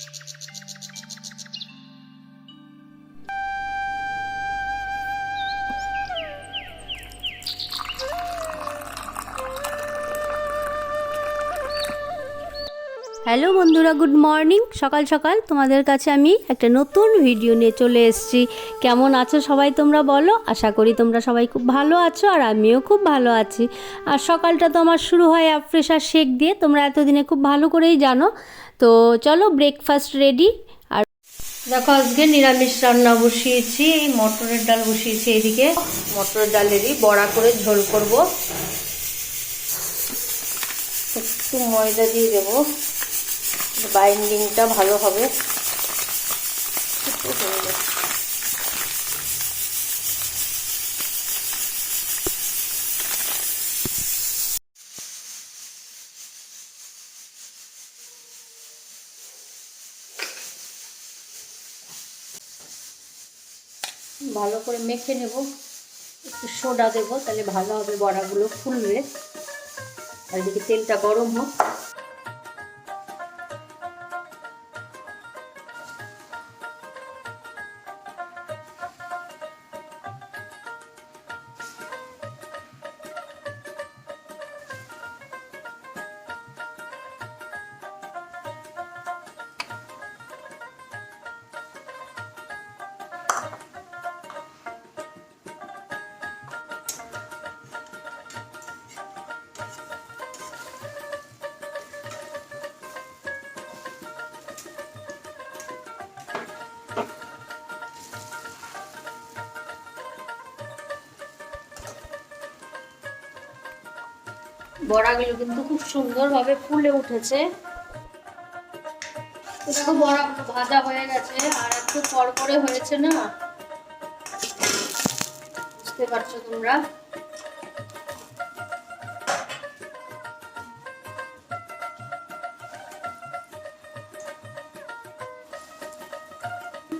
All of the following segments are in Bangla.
あ。হ্যালো বন্ধুরা, গুড মর্নিং। সকাল সকাল তোমাদের কাছে আমি একটা নতুন ভিডিও নিয়ে চলে এসেছি। কেমন আছো সবাই তোমরা বলো? আশা করি তোমরা সবাই খুব ভালো আছো আর আমিও খুব ভালো আছি। আর সকালটা তো আমার শুরু হয় ফ্রেশার শেক দিয়ে। তোমরা এতদিনে খুব ভালো করেই জানো। তো চলো ব্রেকফাস্ট রেডি আর দেখো, আজকে নিরামিষ রান্না বসিয়েছি। এই মটরের ডাল বসিয়েছি এইদিকে মটরের ডালেরই বড়া করে ঝোল করব। একটু ময়দা দিয়ে দেবো। বাইন্ডিংটা ভালো হবে। ভালো করে মেখে নেব। একটু সোডা দেবো, তাহলে ভালো হবে বড়াগুলো ফুলবে আর এদিকে তেলটা গরম হোক। বড়াগুলো কিন্তু খুব সুন্দরভাবে ফুলে উঠেছে। ভাজা হয়ে গেছে, আর একটু হয়েছে না। বুঝতে পারছ তোমরা?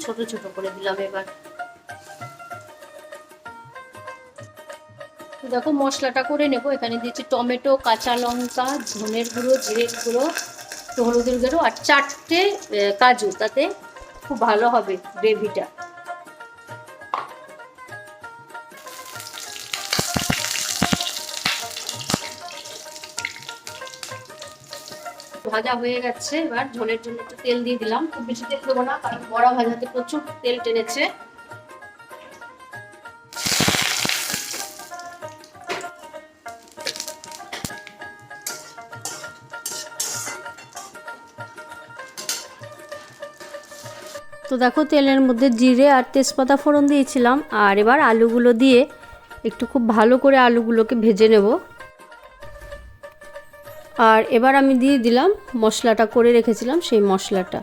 ছোট ছোট করে দিলাম এবার। দেখো, মশলাটা করে নেব। এখানে দিয়েছি টমেটো, কাঁচা লঙ্কা, ধনের গুঁড়ো, জিরের গুঁড়ো, একটু হলুদের গুঁড়ো আর চারটে কাজু। তাতে খুব ভালো হবে গ্রেভিটা। ভাজা হয়ে গেছে। এবার ঝোলের জন্য একটু তেল দিয়ে দিলাম। খুব বেশি তেল দেবো না, কারণ বড়া ভাজাতে প্রচুর তেল টেনেছে। তো দেখো তেলের মধ্যে জিরে আর তেজপাতা ফোড়ন দিয়েছিলাম, আর এবার আলুগুলো দিয়ে একটু খুব ভালো করে আলুগুলোকে ভেজে নেব। আর এবার আমি দিয়ে দিলাম, মশলাটা করে রেখেছিলাম সেই মশলাটা,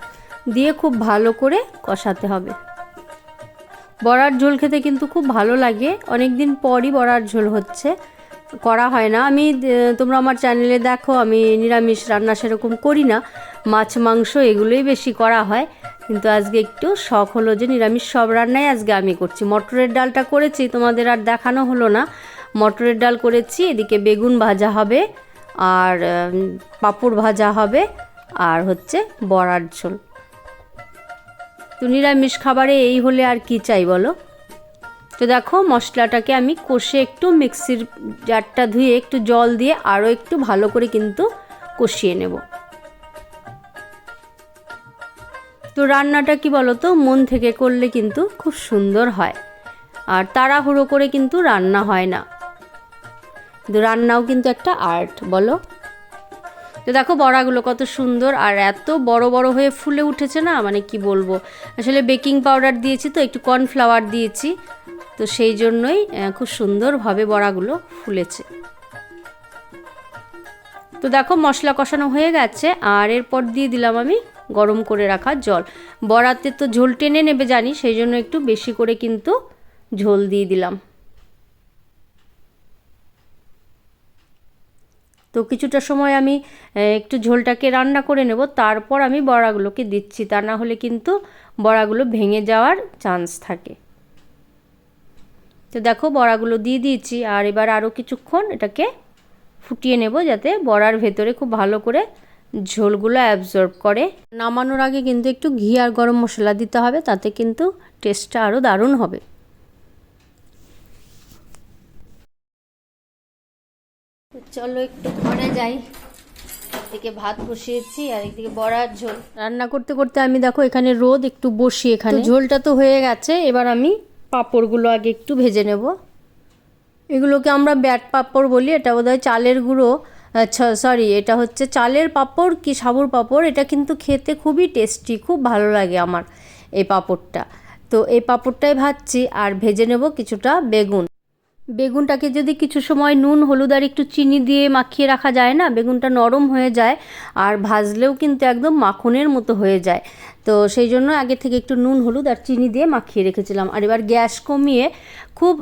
দিয়ে খুব ভালো করে কষাতে হবে। বড়ার ঝোল খেতে কিন্তু খুব ভালো লাগে অনেক দিন পরই বড়ার ঝোল হচ্ছে, করা হয় না। আমি তোমরা আমার চ্যানেলে দেখো, আমি নিরামিষ রান্না সেরকম করি না, মাছ, মাংস এগুলোই বেশি করা হয়। কিন্তু আজকে একটু শখ হলো যে নিরামিষ সব রান্নাই আজকে আমি করছি। মটরের ডালটা করেছি, তোমাদের আর দেখানো হলো না। মটরের ডাল করেছি, এদিকে বেগুন ভাজা হবে, আর পাঁপড় ভাজা হবে, আর হচ্ছে বড়ার ঝোল। তো নিরামিষ খাবারে এই হলে আর কি চাই বলো? তো দেখো মশলাটাকে আমি কষে একটু মিক্সির জারটা ধুয়ে একটু জল দিয়ে আরও একটু ভালো করে কিন্তু কষিয়ে নেব। তো রান্নাটা কি বলো তো মন থেকে করলে কিন্তু খুব সুন্দর হয়। আর তাড়াহুড়ো করে কিন্তু রান্না হয় না। কিন্তু রান্নাও কিন্তু একটা আর্ট, বলো? তো দেখো বড়াগুলো কত সুন্দর, আর এত বড় বড় হয়ে ফুলে উঠেছে না মানে কি বলব? আসলে বেকিং পাউডার দিয়েছি তো, একটু কর্নফ্লাওয়ার দিয়েছি, তো সেই জন্যই খুব সুন্দরভাবে বড়াগুলো ফুলেছে। তো দেখো মশলা কষানো হয়ে গেছে, আর এরপর দিয়ে দিলাম আমি গরম করে রাখা জল। বড়াতে তো ঝোল টেনে নেবে জানি সেই জন্য একটু বেশি করে কিন্তু ঝোল দিয়ে দিলাম। তো কিছুটা সময় আমি একটু ঝোলটাকে রান্না করে নেব, তারপর আমি বড়াগুলোকে দিচ্ছি, তা না হলে কিন্তু বড়াগুলো ভেঙে যাওয়ার চান্স থাকে। তো দেখো, বড়াগুলো দিয়ে দিয়েছি, আর এবার আরও কিছুক্ষণ এটাকে ফুটিয়ে নেব, যাতে বড়ার ভেতরে খুব ভালো করে ঝোলগুলো অ্যাবজর্ব করে। নামানোর আগে কিন্তু একটু ঘি আর গরম মশলা দিতে হবে তাতে কিন্তু টেস্টটা আরও দারুণ হবে। চলো একটু ঘরে যাই। একদিকে ভাত বসিয়েছি আর একদিকে বড়ার ঝোল। রান্না করতে করতে আমি দেখো এখানে রোদ একটু বসি এখানে। ঝোলটা তো হয়ে গেছে এবার আমি পাঁপড়গুলো আগে একটু ভেজে নেব। এগুলোকে আমরা ব্যাট পাঁপড় বলি এটা বোধহয় চালের গুঁড়ো। সরি এটা হচ্ছে চালের পাঁপড় কি সাবুর পাঁপড়? এটা কিন্তু খেতে খুবই টেস্টি খুব ভালো লাগে আমার এই পাঁপড়টা। তো এই পাঁপড়টাই ভাজছি আর ভেজে নেব কিছুটা বেগুন। বেগুনটাকে যদি কিছু সময় নুন, হলুদ আর একটু চিনি দিয়ে মাখিয়ে রাখা যায় না, বেগুনটা নরম হয়ে যায় আর ভাজলেও কিন্তু একদম মাখনের মতো হয়ে যায়। তো সেই জন্য আগে থেকে একটু নুন, হলুদ আর চিনি দিয়ে মাখিয়ে রেখেছিলাম। আর এবার গ্যাস কমিয়ে খুব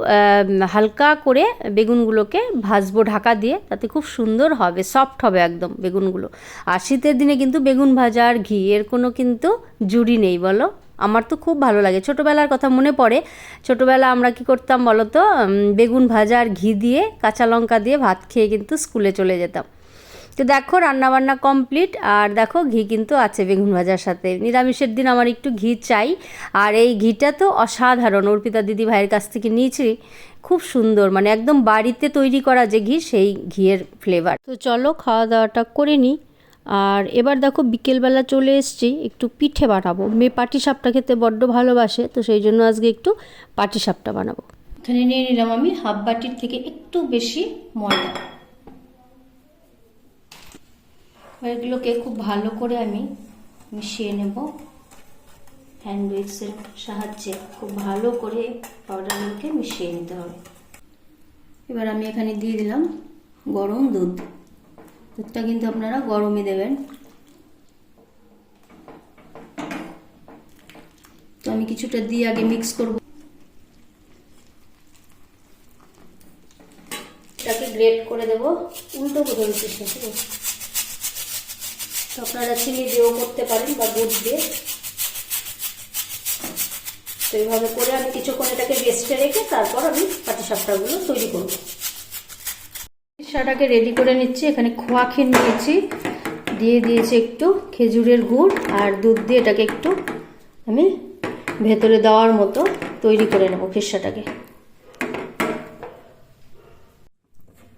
হালকা করে বেগুনগুলোকে ভাজবো ঢাকা দিয়ে, তাতে খুব সুন্দর হবে, সফট হবে একদম বেগুনগুলো। আর শীতের দিনে কিন্তু বেগুন ভাজা আর ঘি, এর কোনো কিন্তু জুড়ি নেই, বলো? আমার তো খুব ভালো লাগে। ছোটোবেলার কথা মনে পড়ে। ছোটোবেলা আমরা কি করতাম বলো তো? বেগুন ভাজা আর ঘি দিয়ে, কাঁচা লঙ্কা দিয়ে ভাত খেয়ে কিন্তু স্কুলে চলে যেতাম। তো দেখো, রান্নাবান্না কমপ্লিট। আর দেখো, ঘি কিন্তু আছে বেগুন ভাজার সাথে। নিরামিষের দিন আমার একটু ঘি চাই। আর এই ঘিটা তো অসাধারণ। অর্পিতা দিদি ভাইয়ের কাছ থেকে নিয়েছি। খুব সুন্দর। মানে একদম বাড়িতে তৈরি করা যে ঘি, সেই ঘিয়ের ফ্লেভার তো চলো খাওয়া দাওয়াটা করে নিই। আর এবার দেখো বিকেলবেলা চলে এসছি, একটু পিঠে বানাবো। মেয়ে পাটি সাপটা খেতে বড্ড ভালোবাসে, তো সেই জন্য আজকে একটু পাটি সাপটা বানাবো। এখানে নিয়ে নিলাম আমি হাফ বাটির থেকে একটু বেশি ময়দা। এগুলোকে খুব ভালো করে আমি মিশিয়ে নেব। হ্যান্ড সাহায্যে খুব ভালো করে পাউডারগুলোকে মিশিয়ে নিতে হবে। এবার আমি এখানে দিয়ে দিলাম গরম দুধ। দুধটা কিন্তু আপনারা গরমই দেবেন। তো আমি কিছুটা দিয়ে আগে মিক্স করব। এটাকে গ্রেট করে দেব। উল্টো চেষ্টা করব তো আপনারা চিনি দিয়েও করতে পারেন বা গুড় দিয়ে। তো এইভাবে করে আমি কিছুক্ষণ এটাকে রেস্টে রেখে তারপর আমি পাটিসাপটাগুলো তৈরি করব। পিঠাটাকে রেডি করে নিচ্ছি। এখানে খোয়া ক্ষীর নিয়েছি। দিয়ে দিয়েছি একটু খেজুরের গুড় আর দুধ দিয়ে এটাকে একটু আমি ভেতরে দেওয়ার মতো তৈরি করে নেব খিসাটাকে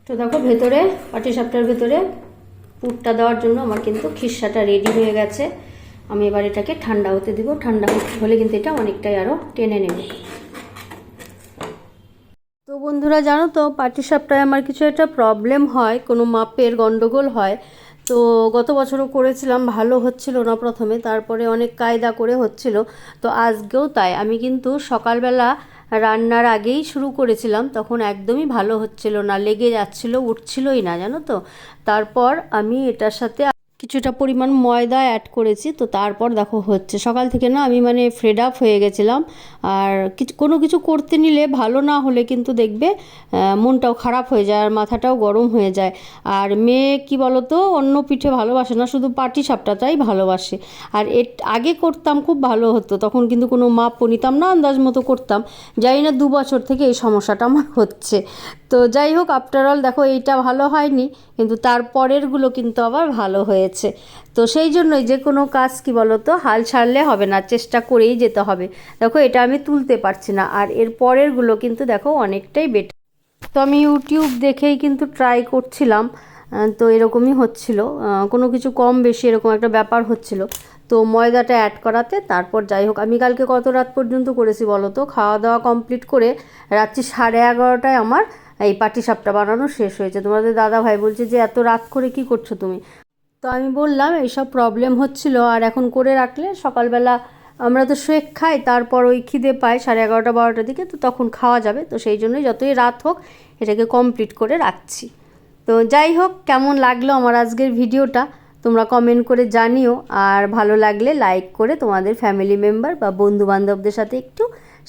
তো দেখো ভেতরে, পাটিসাপটার ভেতরে পুরটা দেওয়ার জন্য আমার কিন্তু খিসাটা রেডি হয়ে গেছে। আমি এবার এটাকে ঠান্ডা হতে দিব। ঠান্ডা হলে কিন্তু এটা অনেকটাই আরও টেনে নেবে। বন্ধুরা, জানো তো, পাটিসাপটায় আমার কিছু একটা প্রবলেম হয়, কোনো মাপের গন্ডগোল হয়। তো গত বছরও করেছিলাম, ভালো হচ্ছিল না প্রথমে, তারপরে অনেক কায়দা করে হচ্ছিল, তো আজকেও তাই। আমি কিন্তু সকালবেলা রান্নার আগেই শুরু করেছিলাম, তখন একদমই ভালো হচ্ছিল না, লেগে যাচ্ছিল, উঠছিলই না, জানো তো। তারপর আমি এটার সাথে কিছুটা পরিমাণ ময়দা অ্যাড করেছি, তো তারপর দেখো হচ্ছে। সকাল থেকে না আমি মানে ফ্রেড আপ হয়ে গেছিলাম। আর কিছু, কোনো কিছু করতে নিলে ভালো না হলে কিন্তু দেখবে মনটাও খারাপ হয়ে যায় আর মাথাটাও গরম হয়ে যায়। আর মেয়ে কি বলতো, অন্য পিঠে ভালোবাসে না, শুধু পাটি সাপটাটাই ভালোবাসে। আর এর আগে করতাম খুব ভালো হতো, তখন কিন্তু কোনো মাপ নিতাম না, আন্দাজ মতো করতাম। জানি না দু বছর থেকে এই সমস্যাটা আমার হচ্ছে। তো যাই হোক আফটার অল দেখো এইটা ভালো হয়নি, কিন্তু তারপরেরগুলো কিন্তু আবার ভালো হয়েছে। তো সেই জন্যই যে কোনো কাজ কি বলো তো হাল ছাড়লে হবে না, চেষ্টা করেই যেতে হবে। দেখো, এটা আমি তুলতে পারছি না। আর এর পরেরগুলো কিন্তু দেখো অনেকটাই বেটার তো আমি ইউটিউব দেখেই কিন্তু ট্রাই করছিলাম তো এরকমই হচ্ছিল। কোনো কিছু কম বেশি এরকম একটা ব্যাপার হচ্ছিল। তো ময়দাটা অ্যাড করাতে, তারপর যাই হোক, আমি কালকে কত রাত পর্যন্ত করেছি বলো তো খাওয়া দাওয়া কমপ্লিট করে রাত্রি সাড়ে এগারোটায় আমার এই পাটি সাপটা বানানো শেষ হয়েছে। তোমাদের দাদা ভাই বলছে যে, এত রাত করে কি করছ তুমি? তো আমি বললাম, এইসব প্রবলেম হচ্ছিল, আর এখন করে রাখলে সকালবেলা আমরা তো শেক খাই, তারপর ওই খিদে পাই সাড়ে এগারোটা, বারোটার দিকে, তো তখন খাওয়া যাবে। তো সেই জন্যই যতই রাত হোক, এটাকে কমপ্লিট করে রাখছি। তো যাই হোক, কেমন লাগল আমার আজকের ভিডিওটা? তোমরা কমেন্ট করে জানিও, আর ভালো লাগলে লাইক করে তোমাদের ফ্যামিলি মেম্বার বা বন্ধু বান্ধবদের সাথে একটু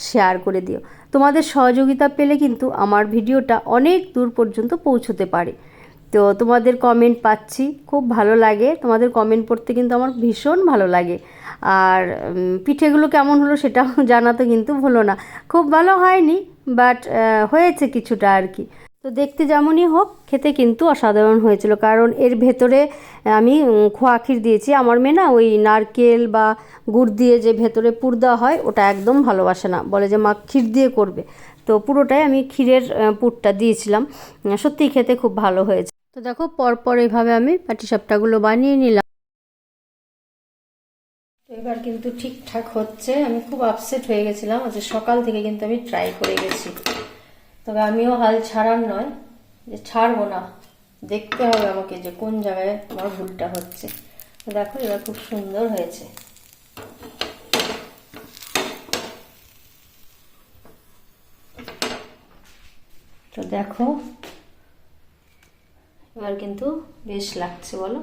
শেয়ার করে দিও। তোমাদের সহযোগিতা পেলে কিন্তু আমার ভিডিওটা অনেক দূর পর্যন্ত পৌঁছতে পারে। তো তোমাদের কমেন্ট পাচ্ছি, খুব ভালো লাগে। তোমাদের কমেন্ট পড়তে কিন্তু আমার ভীষণ ভালো লাগে। আর পিঠেগুলো কেমন হলো সেটাও জানাতে কিন্তু ভুলো না। খুব ভালো হয়নি বাট হয়েছে কিছুটা আর কি। তো দেখতে যেমনই হোক, খেতে কিন্তু অসাধারণ হয়েছিল। কারণ এর ভেতরে আমি খোয়া ক্ষীর দিয়েছি। আমার মেয়ে না ওই নারকেল বা গুড় দিয়ে যে ভেতরে পুর দেওয়া হয়, ওটা একদম ভালোবাসে না। বলে যে, মা, ক্ষীর দিয়ে করবে। তো পুরোটাই আমি ক্ষীরের পুরটা দিয়েছিলাম। সত্যিই খেতে খুব ভালো হয়েছে। তো দেখো, পরপর এইভাবে আমি পাটিসাপটাগুলো বানিয়ে নিলাম। এবার কিন্তু ঠিকঠাক হচ্ছে। আমি খুব আপসেট হয়ে গেছিলাম। আজ সকাল থেকে কিন্তু আমি ট্রাই করে গেছি। তবে আমিও হাল ছাড়ার নয়, যে ছাড়বো না। দেখতে হবে আমাকে যে কোন জায়গায় আমার ভুলটা হচ্ছে। তো দেখো, এবার খুব সুন্দর হয়েছে। তো দেখো এবার কিন্তু বেশ লাগছে, বলো।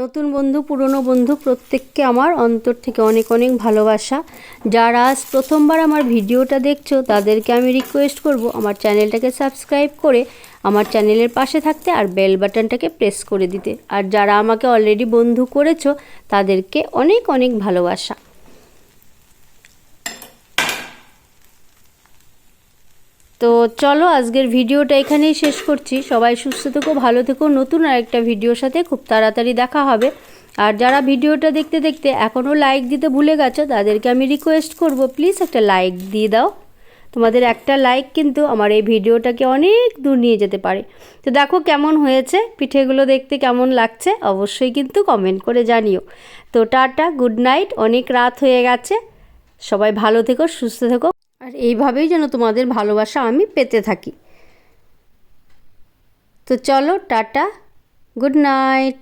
নতুন বন্ধু, পুরনো বন্ধু, প্রত্যেককে আমার অন্তর থেকে অনেক অনেক ভালোবাসা। যারা আজ প্রথমবার আমার ভিডিওটা দেখছ, তাদেরকে আমি রিকোয়েস্ট করব আমার চ্যানেলটাকে সাবস্ক্রাইব করে আমার চ্যানেলের পাশে থাকতে আর বেল বাটনটাকে প্রেস করে দিতে। আর যারা আমাকে অলরেডি বন্ধু করেছ, তাদেরকে অনেক অনেক ভালোবাসা। তো চলো আজকের ভিডিওটা এখানেই শেষ করছি। সবাই সুস্থ থেকো, ভালো থেকো। নতুন আর একটা ভিডিওর সাথে খুব তাড়াতাড়ি দেখা হবে। আর যারা ভিডিওটা দেখতে দেখতে এখনও লাইক দিতে ভুলে গেছো, তাদেরকে আমি রিকোয়েস্ট করব প্লিজ একটা লাইক দিয়ে দাও। তোমাদের একটা লাইক কিন্তু আমার এই ভিডিওটাকে অনেক দূর নিয়ে যেতে পারে। তো দেখো কেমন হয়েছে, পিঠেগুলো দেখতে কেমন লাগছে, অবশ্যই কিন্তু কমেন্ট করে জানিও। তো টাটা গুড নাইট অনেক রাত হয়ে গেছে। সবাই ভালো থেকো, সুস্থ থেকো। আর এইভাবেই যেন তোমাদের ভালোবাসা আমি পেতে থাকি। তো চলো টাটা গুড নাইট।